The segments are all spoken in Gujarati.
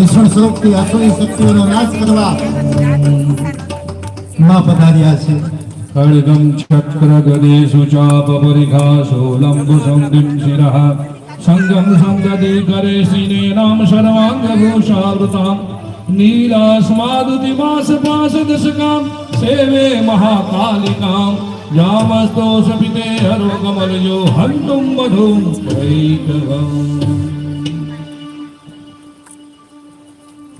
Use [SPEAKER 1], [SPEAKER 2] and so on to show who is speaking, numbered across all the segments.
[SPEAKER 1] ભીષણ સ્વરૂપથી અસુરી શક્તિઓનો નાશ કરવા માં પધાર્યા છે.
[SPEAKER 2] ખડગમ ચક્ર ગદે સુચાપ પરિખા સોલંબ સંગિમ શિરઃ સંગમ સંગતિ કરે સિને નામ સર્વાંગ ભૂષાવૃતા નીલાસ્માદુતિમાસ પાસ દશકામ સેવે મહાકાલિકામ.
[SPEAKER 1] જામસ્તો સપિતે હરો કમલજો હંતુમ મધુમ કૈકવમ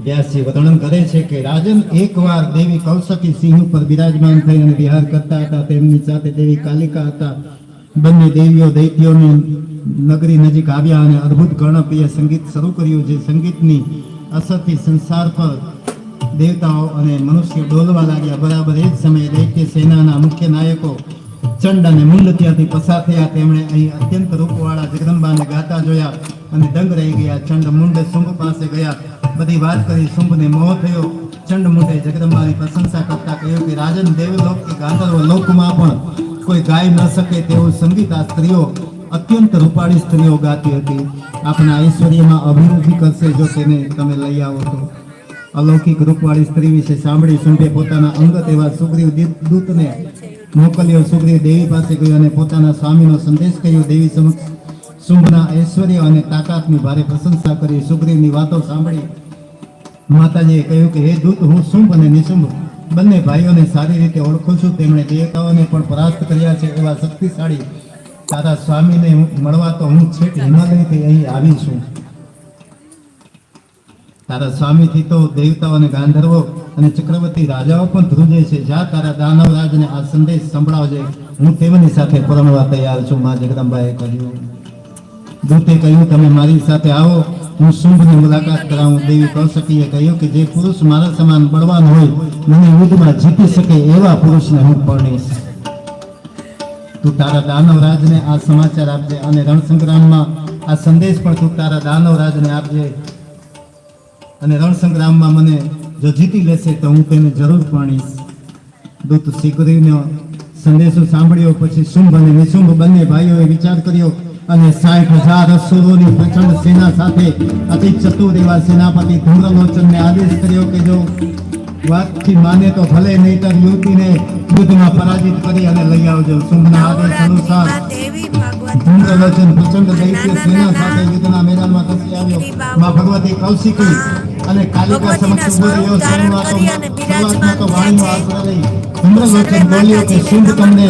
[SPEAKER 1] વ્યાસજી વર્ણન કરે છે કે રાજન એકવાર દેવી કૌશકી સિંહ ઉપર બિરાજમાન થઈ અને વિહાર કરતા હતા. તેમની સાથે દેવી કાલિકા હતા. બંને દેવીઓ દૈત્યોની નગરી નજીક આવ્યા અને અદ્ભુત કર્ણપ્રિય સંગીત શરૂ કર્યું, જે સંગીતની અસરથી સંસાર પર દેવતાઓ અને મનુષ્ય ડોલવા લાગ્યા. બરાબર એ જ સમયે દૈત્ય સેનાના મુખ્ય નાયકો ચંડ અને મુંડ ત્યાંથી પસાર થયા. તેમણે અહીં અત્યંત રૂપવાળા જગદંબાને ગાતા જોયા અને દંગ રહી ગયા. ચંડ મુંડ શુંભ પાસે ગયા. બધી વાત કરી શુંભને મોહ થયો. ચંડ મુંડે જગદંબાની પ્રશંસા કરતા કહ્યું કે, રાજન દેવલોક કે ગાંધર્વ લોકમાં પણ કોઈ ગાઈ ન શકે તેવું સંગીત આ સ્ત્રીઓ અત્યંત રૂપાળી સ્ત્રીઓ ગાતી હતી. આપણા ઐશ્વર્યમાં અભિવૃદ્ધિ કરશે જો તેને તમે લઈ આવો તો. અલૌકિક રૂપવાળી સ્ત્રી વિશે સાંભળી શુંભે પોતાના અંગત એવા સુગ્રીવ દૂત- દૂતને મોકલ્યો સુગ્રીવ દેવી પાસે ગયો અને પોતાના સ્વામીનો સંદેશ કહ્યો. દેવી સમક્ષ શુંભના ઐશ્વર્ય અને તાકાતની ભારે પ્રશંસા કરી સુગ્રીવની વાતો સાંભળી માતાજીએ કહ્યું કે, હે દૂત, હું શુંભ અને નિશુંભ. બંને ભાઈઓને સારી રીતે ઓળખું છું. તેમણે દેવતાઓને પણ પરાસ્ત કર્યા છે એવા શક્તિશાળી તારા સ્વામીને મળવા તો હું છેક હિમાલયથી અહીં આવી છું. તારા સ્વામીથી તો દેવતાઓ અને ગાંધર્વો અને ચક્રવર્તી રાજાઓ પણ ધ્રુજે છે. જા તારા દાનવ આ સંદેશ સંભળાવજે. હું તેમની સાથે પરણવા તૈયાર છું, મા જગદંબાએ કહ્યું. દૂતે કહ્યું, તમે મારી સાથે આવો. હું શુંભની મુલાકાત કરાવું. દેવી કૌશકીએ કહ્યું કે, જે પુરુષ મારા સમાન બળવાન હોય, મને યુદ્ધમાં જીતી શકે એવા પુરુષને હું પરણીશ. તું તારા દાનવરાજને આ સમાચાર આપજે અને રણસંગ્રામમાં આ સંદેશ પણ તું તારા દાનવરાજને આપજે. અને રણસંગ્રામમાં મને જો જીતી લેશે તો હું તેને જરૂર પાણીશ દૂત શીઘ્રીનો સંદેશો સાંભળ્યો પછી શુંભ અને નિશુંભ બંને ભાઈઓએ વિચાર કર્યો અને સાઠ હજાર અસુરોની પ્રચંડ સેના સાથે અતિ ચતુર એવા સેનાપતિ ધૂમ્રલોચનને આદેશ કર્યો કે જો વાતથી માને તો ભલે નહીતર યુવતીને યુદ્ધમાં પરાજિત કરી અને લઈ આવજો. શુંભના આદેશ અનુસાર ધૂમ્રલોચન પ્રચંડ દૈત્ય સેના સાથે યુદ્ધના મેદાનમાં ખસી આવ્યો. માં ભગવતી કૌશિકી અને કાલિકા સમક્ષ ઊભો રહ્યો. શરૂઆત શરૂઆતમાં તો વાણીનો આશરો લઈ ધૂમ્રલોચન બોલ્યો કે શુંભ તમને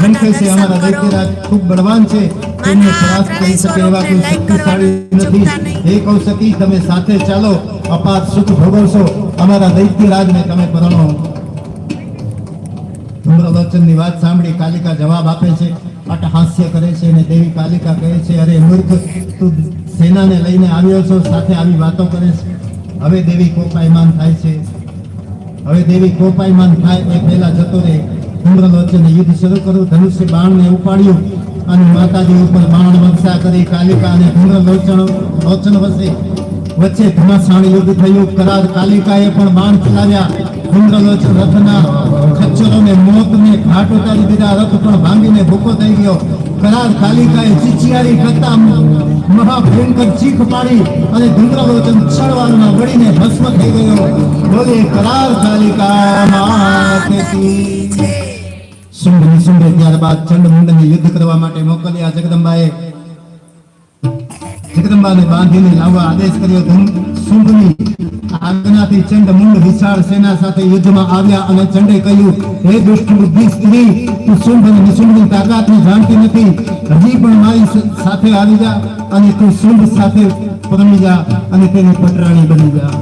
[SPEAKER 1] ઝંખે છે અમારા દૈત્યરાજ ખૂબ બળવાન છે. તેમને પરાસ્ત કરી શકે એવા કોઈ શક્તિશાળી નથી. હે કૌશકી તમે સાથે ચાલો. અપાર સુખ ભોગવશો. અમારા દૈત્યરાજને તમે પરણો. ધૂમ્રલોચનની વાત સાંભળી કાલિકા જવાબ આપે છે, અટહાસ્ય કરે છે અને દેવી કાલિકા કહે છે, અરે મૂર્ખ, તું સેનાને લઈને આવ્યો છો, સાથે આવી વાતો કરે છે. હવે દેવી કોપાયમાન થાય છે. હવે દેવી કોપાયમાન થાય એ પહેલા જતો રહે. ધૂમ્રલોચને યુદ્ધ શરૂ કર્યું ધનુષ્ય બાણને ઉપાડ્યું અને માતાજી ઉપર બાણ વર્ષા કરી કાલિકા અને ધૂમ્રલોચન લોચન વસે. વચ્ચે ઘમાસાણ યુદ્ધ થયું. કરાર કાલિકાએ પણ બાણ ચલાવ્યા ધૂમ્રલોચન રથના ખચ્ચરોને મોતને ઘાટ ઉતારી દીધા. રથ પણ ભાંગીને ભૂકો થઈ ગયો. કરાર કાલિકાએ ચીચિયારી કરતા મહાભયંકર ચીખ પાડી અને ધૂમ્રલોચન ક્ષણવારમાં વળીને ભસ્મ થઈ ગયો. બોલે કરાર કાલિકા માતે કી. શુંભ નિશુંભે ત્યારબાદ ચંડમુંડને યુદ્ધ કરવા માટે મોકલ્યા જગદંબાએ. જગદંબાને બાંધીને લાવવા આદેશ કર્યો ધૂમ શુંભની આજ્ઞાથી ચંડમુંડ વિશાળ સેના સાથે યુદ્ધમાં આવ્યા અને ચંડે કહ્યું, હે દુષ્ટ બુદ્ધિ સ્ત્રી, તું શુંભ અને નિશુંભની તાકાતને જાણતી નથી. હજી પણ મારી સાથે આવી જા અને તું શુંભ સાથે પરમી જા અને તેની પટરાણી બની જા.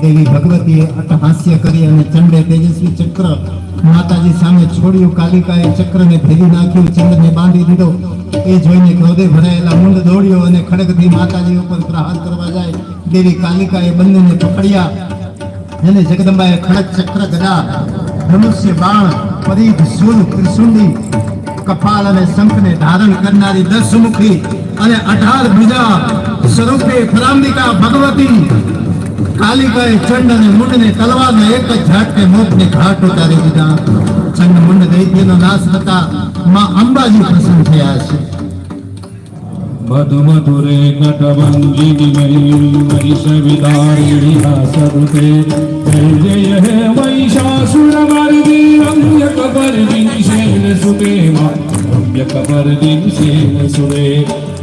[SPEAKER 1] દેવી ભગવતીએ અટહાસ્ય કરી અને ચંડે તેજસ્વી ચક્ર માતાજી સામે છોડ્યું. કાલિકાએ ચક્રને ભેદી નાખ્યું ચંદ્રને બાંધી દીધો. એ જોઈને ક્રોધે ભરાયેલા મુંડ દોડ્યો અને ખડગથી માતાજી ઉપર પ્રહાર કરવા જાય. દેવી કાલિકાએ બંનેને પકડ્યા. અને જગદંબાએ ખડક ચક્ર ગદા ધનુષ્ય બાણ પરીખ સુર ત્રિશુંડી, કપાલ અને શંખને ધારણ કરનારી દસ મુખી અને અઢાર ભુજા સ્વરૂપે ફરાંબિકા ભગવતી કાલિકાએ ચંડ અને મુંડને તલવારને એક જ ઝાટકે મોતને ઘાટ ઉતારી દીધા. ચંડ મુંડ દૈત્યનો નાશ થતા માં અંબાજી પ્રસન્ન થયા છે.
[SPEAKER 2] મધુ મધુરે નટભંગી મરી સવિદારી હાસરુતે જય જય હે વૈશાસુર મર્દી રમ્ય કબર વિશેન સુતે માં રમ્ય કબર વિશેન સુરે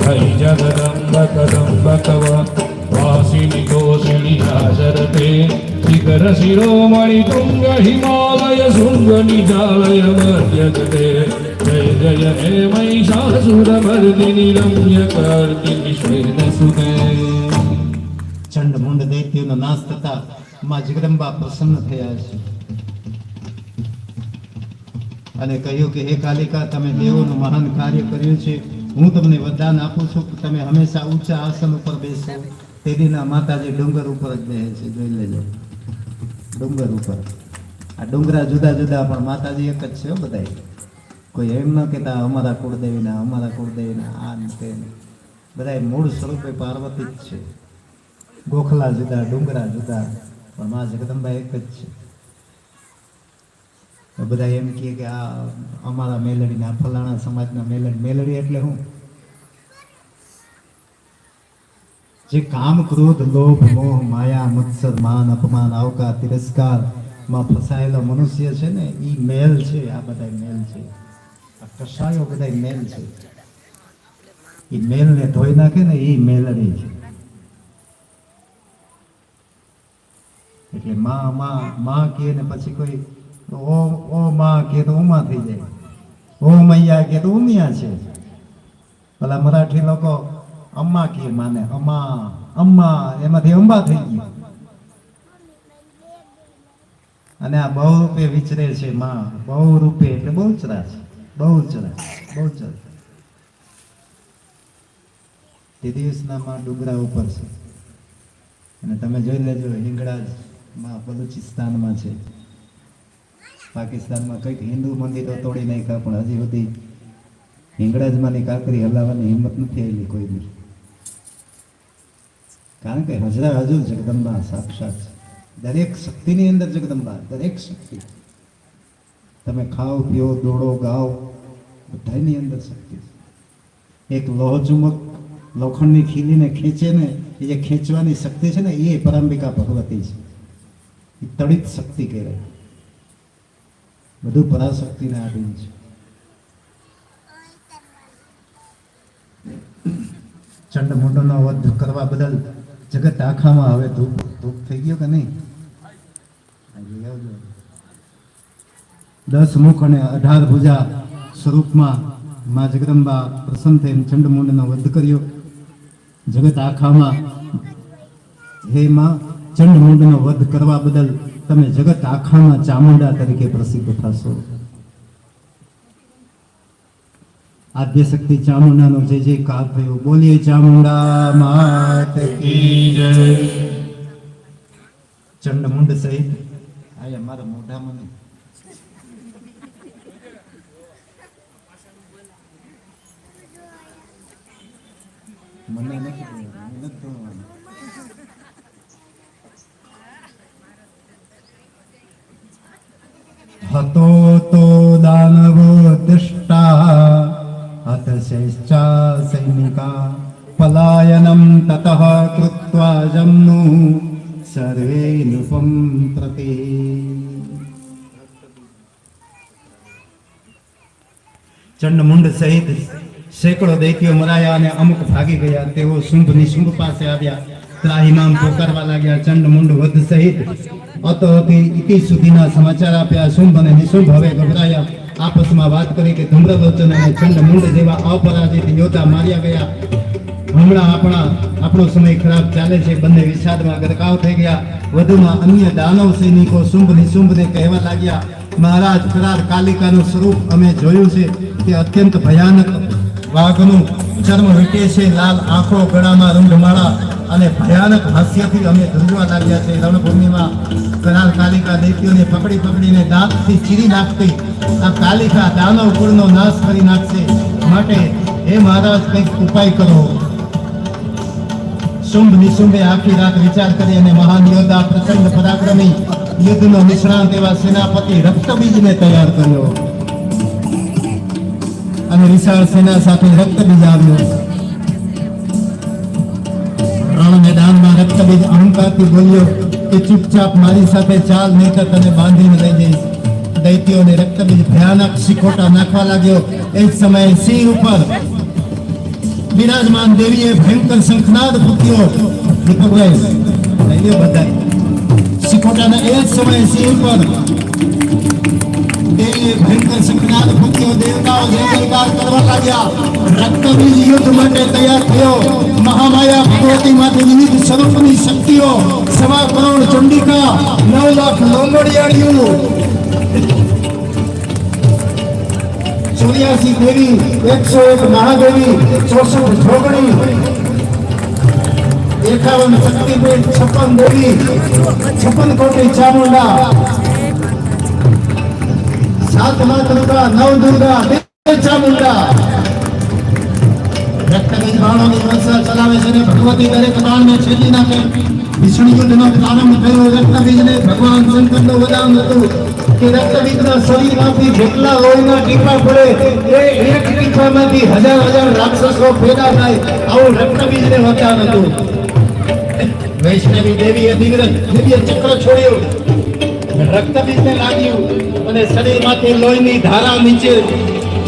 [SPEAKER 2] હૈ જગદંબ કદંબ કવ વાસિની ગો સુની હાજરતે શિખર શિરોમણિ તુંગ, હિમાલય શૃંગ નિજાલય મધ્યગતે જય જય હે મહિષાસુર મર્દિની રમ્ય કાર્તિ વિશ્વેન સુતે.
[SPEAKER 1] ચંડ મુંડ દૈત્યનો નાશ થતા માં જગદંબા પ્રસન્ન થયા છે. અને કહ્યું કે, હે કાલિકા, તમે દેવોનું મહાન કાર્ય કર્યું છે. હું તમને વરદાન આપું છું કે તમે હંમેશા ઊંચા આસન ઉપર બેસો. તેદીના માતાજી ડુંગર ઉપર જ બેસે છે, જોઈ લેજો. ડુંગર ઉપર. આ ડુંગરા જુદા જુદા, પણ માતાજી એક જ છે હો બધાય. કોઈ એમ ન કહેતા, અમારા કુળદેવીના અમારા કુળદેવીના આ તે બધા મૂળ સ્વરૂપે પાર્વતી જ છે. ગોખલા જુદા, ડુંગરા જુદા, પણ મા જગદંબા એક જ છે. બધા એમ કહે કે આ અમારા મેલડીના, ફલાણા સમાજના મેલડી મેલડી એટલે શું જે કામ ક્રોધ, લોભ, મોહ, માયા, મત્સર, માન, અપમાન, આવકાર, તિરસ્કારમાં ફસાયેલો મનુષ્ય છે ને એ મેલ છે, આ બધા મેલ છે. આ કસાયો બધા મેલ છે. એ મેલ ને ધોઈ નાખે ને ઈ મેલડી છે. એટલે માં માં માં કે ને પછી કોઈ ઓ ઓ માં કહે તો ઉમા થઈ જાય. ઓ મૈયા કે તો ઉમિયા છે. પેલા મરાઠી લોકો અમ્મા કે માને અમ્મા અમ્મા એમાંથી અંબા થઈ ગઈ અને આ બહુ રૂપે વિચરે છે માં બહુ રૂપે એટલે બહુ ચરા છે બહુ ચરા બહુ ચરા તે દિવસના માં ડુંગરા ઉપર છે અને તમે જોઈ લેજો હિંગળાજમાં બલુચિસ્તાનમાં છે પાકિસ્તાનમાં કંઈક હિન્દુ મંદિરો તોડી નાખ્યા પણ હજી સુધી હિંગળાજમાંની કાંકરી હલાવવાની હિંમત નથી આવેલી કોઈની કારણ કે હજરા હજુ જગદંબા સાક્ષાત છે દરેક શક્તિની અંદર જગદંબા, દરેક શક્તિ. તમે ખાઓ, પીઓ, દોડો, ગાઓ, બધાની અંદર શક્તિ છે. એક લોહ ચુંબક લોખંડની ખીલીને ખેંચે ને, એ જે ખેંચવાની શક્તિ છે ને, એ પરાંબિકા ભગવતી છે. એ તડિત શક્તિ કહેવાય. બધું પરાશક્તિને આધીન છે. ચંડ ચંડમુંડનો વધ કરવા બદલ જગત આખામાં હવે ધૂપ ધૂપ થઈ ગયો કે નહીં. દસ મુખ અને અઢાર ભુજા સ્વરૂપમાં માં જગદંબા પ્રસન્ન થઈને ચંડમુંડનો વધ કર્યો. જગત આખામાં હે માં, ચંડમુંડનો વધ કરવા બદલ તમે જગત આખામાં ચામુંડા તરીકે પ્રસિદ્ધ થશો. આદ્ય શક્તિ ચામુંડાનો જે જે કાર થયો બોલીએ ચામુંડા માત કી જય ચંડમુંડ સહિત આયા મારા મોઢામાં નહીં. મને નથી જોવાનું, મને નથી જોવાનું. હતો તો દાનવો દૃષ્ટા હતશૈશ્ચા સૈનિકા પલાયનમ તતઃ કૃત્વા જમ્નુ સર્વે નૃપમ પ્રતિ ચંડમુંડ સહિત સેંકડો દૈત્યો મરાયા અને અમુક ભાગી ગયા તેઓ શુંભ નિશુંભ પાસે આવ્યા ત્રાહિમામ પોકારવા લાગ્યા ચંડમુંડ વધ સહિત અતો અતિ ઇતિ સુધીના સમાચાર આપ્યા શુંભ અને નિશુંભ હવે ગભરાયા આપસમાં વાત કરી કે ધૂમ્રલોચન અને ચંડમુંડ જેવા અપરાજિત યોદ્ધા માર્યા ગયા. હમણાં આપણા, આપણો સમય ખરાબ ચાલે છે. બંને વિષાદમાં ગરકાવ થઈ ગયા. વધુમાં અન્ય દાનવ સૈનિકો શુંભ નિશુંભને કહેવા લાગ્યા. મહારાજ કરાર કાલિકાનું સ્વરૂપ અમે જોયું છે. તે અત્યંત ભયાનક વાઘનું ચર્મ વીટે છે. લાલ આંખો, ગળામાં રૂંઢમાળા અને ભયાનક હાસ્યથી અમે ધ્રુજવા લાગ્યા છે. રણભૂમિમાં કરાર કાલિકા દૈત્યોને પકડી પકડીને દાંતથી ચીરી નાખતી આ કાલિકા દાનવ કુળનો નાશ કરી નાખશે. માટે હે મહારાજ, કંઈક ઉપાય કરો. શુંભ નિશુંભે આખી રાત વિચાર કરી અને મહાન યોદ્ધા પ્રચંડ પરાક્રમી યુદ્ધનો નિષ્ણાંત એવા સેનાપતિ રક્તબીજને તૈયાર કર્યો. અને વિશાળ સેના સાથે રક્તબીજ આવ્યો. રણ મેદાનમાં રક્તબીજ અહંકારથી બોલ્યો કે ચૂપચાપ મારી સાથે ચાલ, નહીં તો તને બાંધીને લઈ જઈશ. દૈત્યોને રક્તબીજ ભયાનક શિકોટા નાખવા લાગ્યો. એ જ સમયે સિંહ ઉપર બિરાજમાન દેવીએ ભયંકર શંખનાદ ફૂટ્યો. દીપકભાઈ, લઈ લ્યો બધાય શિકોટાના એ જ સમયે સિંહ ઉપર દેવીએ ભયંકર શંખનાદ ફૂટ્યો દેવતાઓ જય જયકાર કરવા લાગ્યા રક્તબીજ યુદ્ધ માટે તૈયાર થયો મહામાયા ભગવતીમાંથી વિવિધ સ્વરૂપની શક્તિઓ સવા કરોડ ચંડિકા નવ લાખ લોંગડિયાળીઓ ચોર્યાસી દેવી એકસો એક મહાદેવી ચોસઠ જોગણી એકાવન શક્તિપીઠ છપ્પન દેવી છપ્પન કોટી ચામુંડા સાત મા દુર્ગા નવ દુર્ગા. ચામુંડા રક્તબીજ બાણોની હજાર હજાર રાક્ષસો પેદા થાય આવું રક્તબીજને વરદાન હતું. વૈષ્ણવી દેવીએ દિવ્ય ચક્ર છોડ્યું. રક્તબીજને લાગ્યું. અને શરીરમાંથી લોહીની ધારા નીચે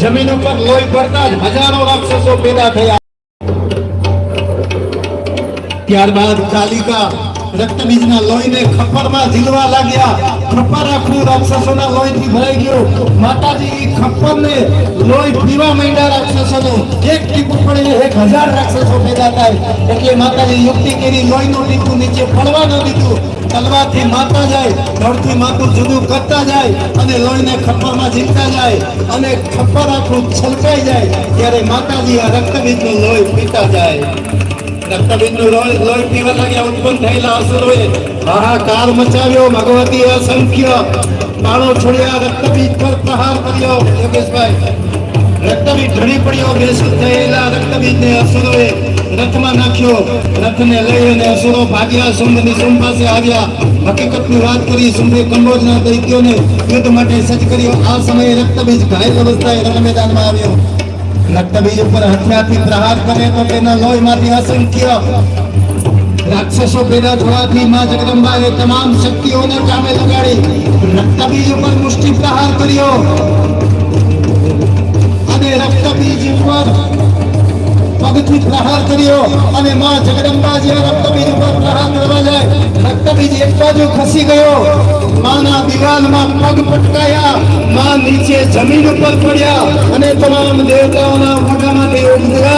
[SPEAKER 1] જમીન ઉપર લોહી ભરતા જ હજારો રાક્ષસો પેદા થયા. ત્યારબાદ કાલિકા રક્તબીજના લોહીને ખપ્પરમાં ઝીલવા લાગ્યા. ખપ્પર આખું રાક્ષસોના લોહીથી ભરાઈ ગયું. માતાજી ખપ્પરને લોહી પીવા માંડ્યા રાક્ષસોનું. એક ટીપું પડે એક હજાર રાક્ષસો પેદા થાય. એટલે માતાજી યુક્તિ કરી લોહીનું ટીપું નીચે પડવા ન દીધું. તલવારથી મારતા જાય ધડથી માથું જુદું કરતા જાય અને લોહીને ખપ્પરમાં ઝીલતા જાય અને ખપ્પર આખું છલકાઈ જાય ત્યારે માતાજી આ રક્તબીજનું લોહી પીતા જાય. રક્તબીજનું લોહી પીવા લાગ્યા, ઉત્પન્ન થયેલા અસુરોએ હાહાકાર મચાવ્યો ભગવતી અસંખ્ય બાણો છોડ્યા, રક્તબીજ પર પ્રહાર કર્યો. યોગેશભાઈ રક્તબીજ ઢળી પડ્યો બેસુદ થયેલા રક્તબીજને અસુરોએ રથમાં નાખ્યો. રથને લઈ અને અસુરો ભાગ્યા શુંભ નિશુંભ પાસે આવ્યા. હકીકતની વાત કરી શુંભે કંબોજના દૈત્યોને યુદ્ધ માટે સજ્જ કર્યો. આ સમયે રક્તબીજ ઘાયલ અવસ્થાએ રણ મેદાનમાં આવ્યો. રક્તબીજ ઉપર હથિયારથી પ્રહાર કરે તો તેના લોહીમાંથી અસંખ્ય રાક્ષસો પેદા થવાથી માં જગદંબાએ તમામ શક્તિઓને કામે લગાડી રક્તબીજ ઉપર મુષ્ટિ પ્રહાર કર્યો.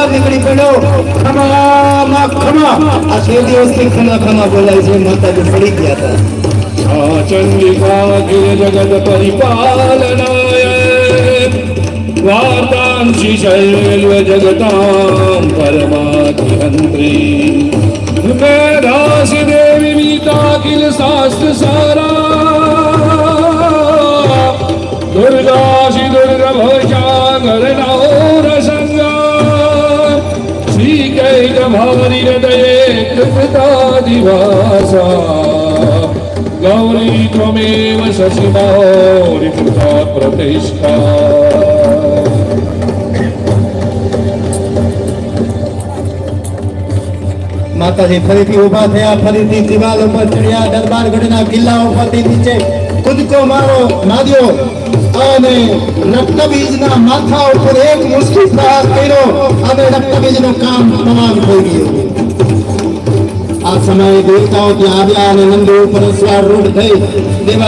[SPEAKER 1] નીકળી પડ્યો. ખમા ખમા. આ તે દિવસથી ખમા ખમા બોલાય છે. માતાજી પડી ગયા હતા.
[SPEAKER 2] જગત પરિપાલનાય. વાર્તાંશી શૈલ્વ જગતામ પરમાધિહંત્રી મેધાસી દેવી મીતાખિલ શાસ્ત્ર સારા દુર્ગાશી દુર્ગભજાગરણૌર સંગા શ્રી કૈક ભારી હૃદયે
[SPEAKER 1] માતાજી ફરીથી ઊભા થયા, ફરીથી દિવાલ ઉપર ચડ્યા, દરબારગઢના કિલ્લા ઉપરથી નીચે કૂદકો મારો માર્યો અને રક્તબીજના માથા ઉપર એક મુશ્કેલ પ્રહાર કર્યો, અને રક્તબીજનું કામ તમામ થઈ ગયું. આ સમયે દેવતાઓ ત્યાં આવ્યા અને નંદો ઉપર સ્વાર રૂઢ થઈ દેવ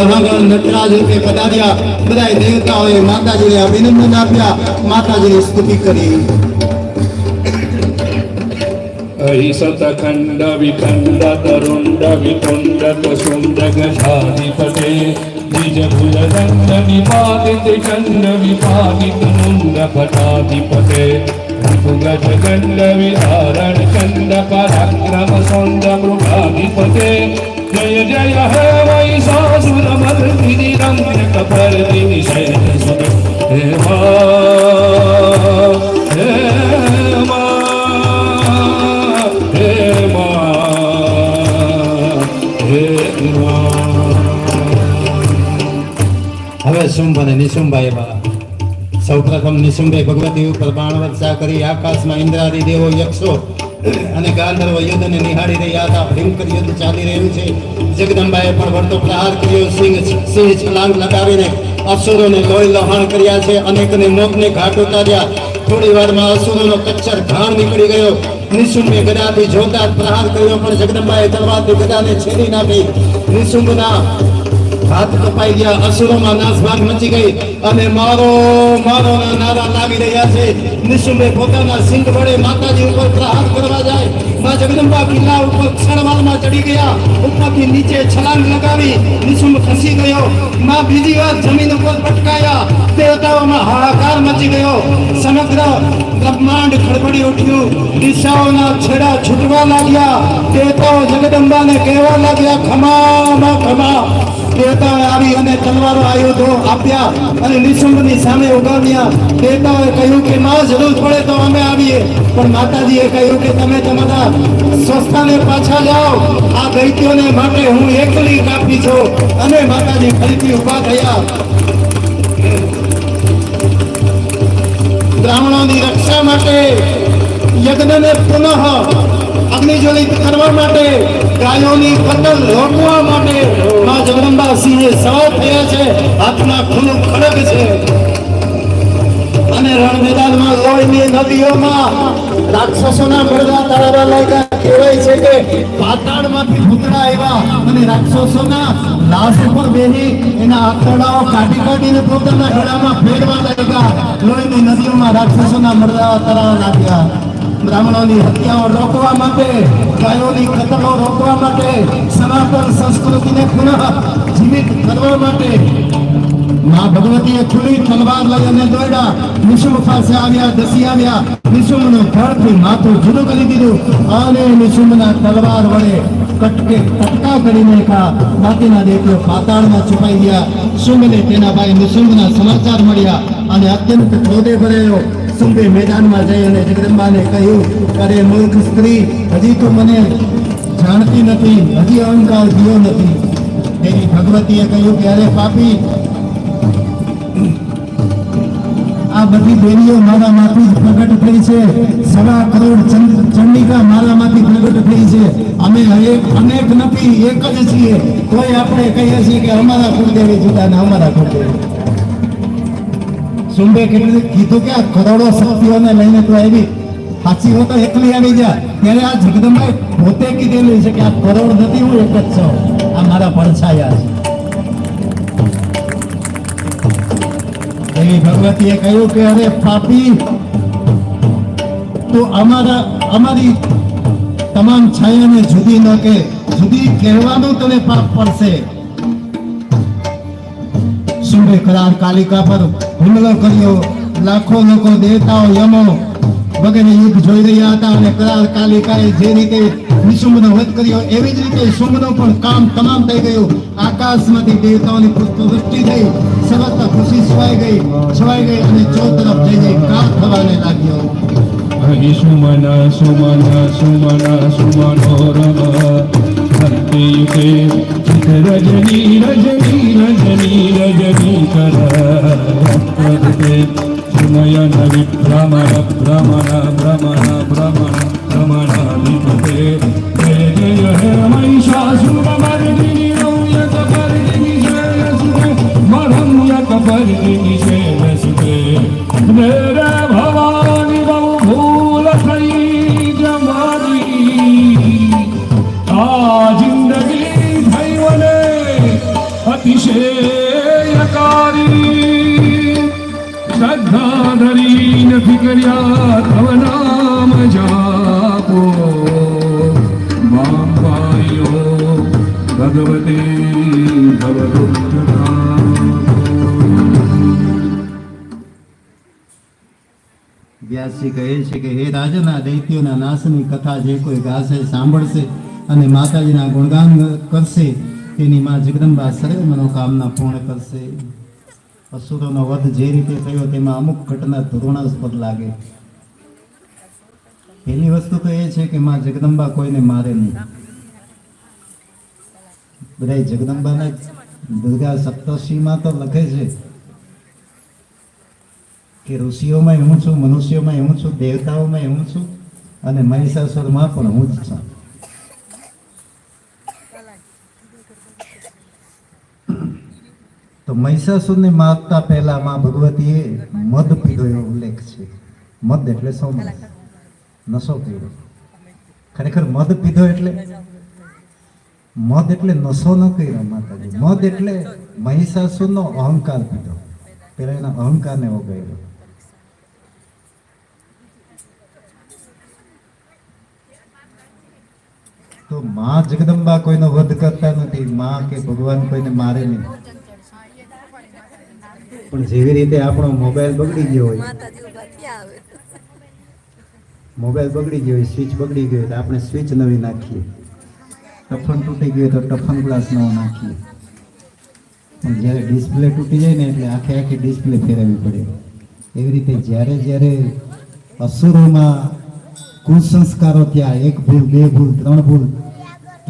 [SPEAKER 1] મહાગણ નટરાજ રૂપે પધાર્યા. બધા દેવતાઓએ માતાજીને અભિનંદન આપ્યા, માતાજીની સ્તુતિ કરી.
[SPEAKER 2] અહી સતખંડ વિખંડ તરુંડ વિકુંડ કસુંડ ગજાધિપતે નિજ ભુજ દંડ નિપાતિત ચંડ વિપાતિત નુંડ ભટાધિપતે ગજ ગંડ વિધારણ ચંડ પરાક્રમ સોંદ મૃગાધિપતે જય જય હે વૈશાસુર મર્દિની રમ્ય કપર નિષેધ સુદ હે મા
[SPEAKER 1] શુંભ અને નિશુંભ આવ્યા સૌપ્રથમ નિશુંભાઈ ભગવતી ઉપર બાણ વર્ષા કરી, આકાશમાં ઇન્દ્રાદી દેવો યક્ષો અને ગાંધર્વ યુદ્ધને નિહાળી રહ્યા હતા. ભયંકર યુદ્ધ ચાલી રહ્યું છે. જગદંબાએ પણ વળતો પ્રહાર કર્યો. સિંહ સિંહ છલાંગ લગાવીને અસુરોને લોહી લહાણ કર્યા છે. અનેકને મોતને ઘાટ ઉતાર્યા. થોડી વારમાં અસુરોનો કચ્છર ઘાણ નીકળી ગયો. નિશુંભે ગદાથી જોતા પ્રહાર કર્યો, પણ જગદંબાએ તલવારથી ગદાને છેડી નાખી નિશુંભના હાથ કપાઈ ગયા. અસુરોમાં નાસભાગ મચી ગઈ અને મારો મારો નારા લાગી રહ્યા છે. નિશુંભે પોતાના સિંહ વડે માતાજી ઉપર પ્રહાર કરવા જાય. માં જગદંબા કિલ્લા ઉપર ક્ષણવાલમાં ચડી ગયા. ઉપરથી નીચે છલાંગ લગાવી નિશુંભ ખસી ગયો. માં બીજી વાર જમીન ઉપર પટકાયા. દેવતાઓમાં હાહાકાર મચી ગયો. સમગ્ર બ્રહ્માંડ ખડબડી ઉઠ્યું. દિશાઓના છેડા છૂટવા લાગ્યા. દેવતાઓ જગદંબાને કહેવા લાગ્યા ખમા ખમા. દેવતાઓએ આવી અને તલવારો આયુધો આપ્યા અને નિશુંભની સામે ઉગાડ્યા દેવતાઓએ કહ્યું કે માં જરૂર પડે તો અમે આવીએ. પણ માતાજીએ કહ્યું કે તમે તમારા સ્વસ્થાને પાછા જાઓ. આ દૈત્યોને માટે હું એકલી કાપી છું. અને માતાજી ફરીથી ઊભા થયા. બ્રાહ્મણોની રક્ષા માટે યજ્ઞને પુનઃ અગ્નિજ્વલિત કરવા માટે ગાયોની કતલ રોકવા માટે માં જગદંબા સિંહે સવાર થયા છે હાથમાં ખૂનું ખડક છે. અને રણ મેદાનમાં લોહીની નદીઓમાં રાક્ષસોના પડદા તળાવવા લાગ્યા. કહેવાય છે કે પાતાળમાંથી ભૂતળા આવ્યા અને રાક્ષસોના લાશ ઉપર બેહી એના આંતરડાઓ કાઢી કાઢીને પોતાના ગળામાં ફેરવા લાગ્યા. લોહીની નદીઓમાં રાક્ષસોના મરદા તળાવવા લાગ્યા. બ્રાહ્મણોની હત્યાઓ રોકવા માટે, ગાયોની કતલો રોકવા માટે, સનાતન સંસ્કૃતિને પુનઃ જીવિત કરવા માટે માં ભગવતીએ ખુલ્લી તલવાર લઈ અને દોડ્યા નિશુમ પાસે આવ્યા દસી આવ્યા. નિશુંભનું ફળથી માથું જુદું કરી દીધું. અને નિશુંભના તલવાર વડે કટકે કટકા કરી નાખ્યા. બાકીના દેવીઓ પાતાળમાં છુપાઈ ગયા. શુંભને તેના ભાઈ નિશુંભના સમાચાર મળ્યા અને અત્યંત ક્રોધે ભરાયો શુંભે મેદાનમાં જઈ અને જગદંબાને કહ્યું અરે મૂર્ખ સ્ત્રી, હજી તો મને જાણતી નથી, હજી અહંકાર ગયો નથી. તેની ભગવતીએ કહ્યું કે અરે પાપી, આ બધી દેવીઓ મારામાંથી જ પ્રગટ થઈ છે. સવા કરોડ ચંડિકા મારામાંથી પ્રગટ થઈ છે. અમે અનેક નથી, એક જ છીએ. તોય આપણે કહીએ છીએ કે અમારા કુળદેવી જુદા ને અમારા કુળદેવી. સુંબે કીધું કે કરોડો શક્તિઓને લઈને તો આવી. સાચી હો તો એકલી આવી જા. ત્યારે આ જગદંબાએ પોતે કીધેલું છે કે આ કરોડ નથી, હું એક જ છું. આ મારા પડછાયા છે. એવી ભગવતીએ કહ્યું કે, અરે પાપી, તો અમારા અમારી તમામ છાયાને જુદી ન કે. જુદી કહેવાનું તને પાપ પડશે. સુંબે કરાર કાલિકા પર હુમલો કર્યો. લાખો લોકો દેવતાઓ, યમો વગેરે યુદ્ધ જોઈ રહ્યા હતા અને કરાર કાલિકાએ જે રીતે નિશુંભનો વધ કર્યો, એવી જ રીતે શુંભનો પણ કામ તમામ થઈ ગયું. આકાશમાંથી દેવતાઓની પુષ્પવૃષ્ટિ થઈ સર્વત્ર ખુશી છવાઈ ગઈ છવાઈ ગઈ અને ચો તરફ જઈ જઈ કામ થવાને લાગ્યો.
[SPEAKER 2] હરિ સુમન સુમન સુમન, સુમનોરમ ભક્તિયુગે ચિત રજની રજની રજની રજની કર રક્તગતે સુમયન વિભ્રમણ ભ્રમણ
[SPEAKER 1] વ્યાસજી કહે છે કે હે રાજાના દૈત્યોના નાશની કથા જે કોઈ ગાશે, સાંભળશે અને માતાજીના ગુણગાન કરશે, તેની માં જગદંબા સર્વ મનોકામના પૂર્ણ કરશે. અસુરોનો વધ જે રીતે થયો તેમાં અમુક ઘટના ધોરણાસ્પદ લાગે. પહેલી વસ્તુ તો એ છે કે માં જગદંબા કોઈને મારે નહીં. બધા જગદંબાને દુર્ગા સપ્તશીમાં તો લખે છે. કે ઋષિઓમાં હું છું, મનુષ્યોમાં હું છું, દેવતાઓમાં હું છું, અને મહિષાસુરમાં પણ હું જ છું. તો મહિષાસુરને માગતા પહેલા માં ભગવતીએ મદ પીધો એવો ઉલ્લેખ છે. મદ એટલે સોમરસ નશો કર્યો ખરેખર મદ પીધો એટલે? મદ એટલે નશો ન કર્યો, માતાજી. મદ એટલે મહિષાસુરનો અહંકાર પીધો. પેલા એના અહંકારને ઓગાળ્યો તો માં જગદંબા કોઈનો વધ કરતા નથી. માં કે ભગવાન કોઈને મારે નહીં. પણ જેવી રીતે આપણો મોબાઈલ બગડી ગયો હોય.
[SPEAKER 3] માતાજી ઊભા થયા આવે
[SPEAKER 1] મોબાઈલ બગડી ગયો હોય સ્વિચ બગડી ગયો હોય તો આપણે સ્વિચ નવી નાખીએ. ટફન તૂટી ગયો હોય તો ટફન ગ્લાસ નવો નાખીએ. પણ જ્યારે ડિસ્પ્લે તૂટી જાય ને એટલે આખે આખી ડિસ્પ્લે ફેરવવી પડે. એવી રીતે જ્યારે જ્યારે અસુરોમાં કુસંસ્કારો થયા એક ભૂલ બે ભૂલ ત્રણ ભૂલ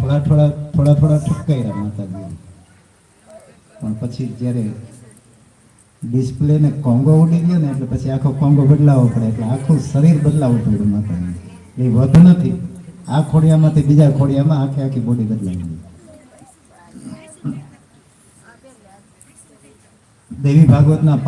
[SPEAKER 1] થોડા થોડા થોડા થોડા ઠપકાર્યા માતાજી. પણ પછી જ્યારે ડિસ્પ્લે ને કોંગો ઉડી ગયો ને એટલે પછી આખો કોંગો બદલાવો પડે એટલે આખું શરીર બદલાવવું પડ્યું માતાજી. એ વધ નથી. આ ખોડિયામાંથી બીજા ખોડિયામાં આખે આખી બોડી બદલાવી દેવી ભાગવતના